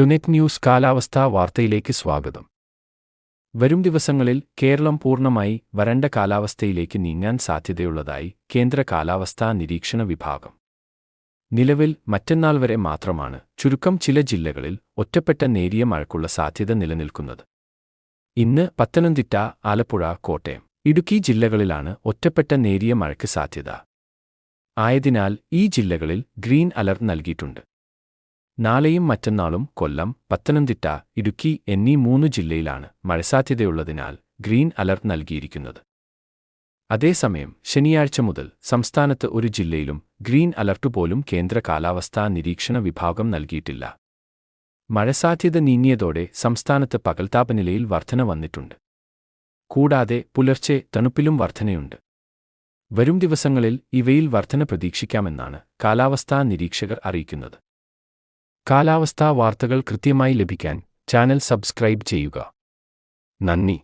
ടുനെറ്റ് news കാലാവസ്ഥാ വാർത്തയിലേക്ക് സ്വാഗതം. വരും ദിവസങ്ങളിൽ കേരളം പൂർണമായി വരണ്ട കാലാവസ്ഥയിലേക്ക് നീങ്ങാൻ സാധ്യതയുള്ളതായി കേന്ദ്ര കാലാവസ്ഥാ നിരീക്ഷണ വിഭാഗം. നിലവിൽ മറ്റന്നാൾ വരെ മാത്രമാണ് ചുരുക്കം ചില ജില്ലകളിൽ ഒറ്റപ്പെട്ട നേരിയ മഴക്കുള്ള സാധ്യത നിലനിൽക്കുന്നത്. ഇന്ന് പത്തനംതിട്ട ആലപ്പുഴ കോട്ടയം ഇടുക്കി ജില്ലകളിലാണ് ഒറ്റപ്പെട്ട നേരിയ മഴയ്ക്ക് സാധ്യത. ആയതിനാൽ ഈ ജില്ലകളിൽ ഗ്രീൻ അലർട്ട് നൽകിയിട്ടുണ്ട്. നാളെയും മറ്റന്നാളും കൊല്ലം പത്തനംതിട്ട ഇടുക്കി എന്നീ മൂന്ന് ജില്ലയിലാണ് മഴ സാധ്യതയുള്ളതിനാൽ ഗ്രീൻ അലർട്ട് നൽകിയിരിക്കുന്നത്. അതേസമയം ശനിയാഴ്ച മുതൽ സംസ്ഥാനത്ത് ഒരു ജില്ലയിലും ഗ്രീൻ അലർട്ട് പോലും കേന്ദ്ര കാലാവസ്ഥാ നിരീക്ഷണ വിഭാഗം നൽകിയിട്ടില്ല. മഴസാധ്യത നീങ്ങിയതോടെ സംസ്ഥാനത്ത് പകൽതാപനിലയിൽ വർധന വന്നിട്ടുണ്ട്. കൂടാതെ പുലർച്ചെ തണുപ്പിലും വർധനയുണ്ട്. വരും ദിവസങ്ങളിൽ ഇവയിൽ വർധന പ്രതീക്ഷിക്കാമെന്നാണ് കാലാവസ്ഥാ നിരീക്ഷകർ അറിയിക്കുന്നത്. കാലാവസ്ഥാ വാർത്തകൾ കൃത്യമായി ലഭിക്കാൻ ചാനൽ സബ്സ്ക്രൈബ് ചെയ്യുക. നന്ദി.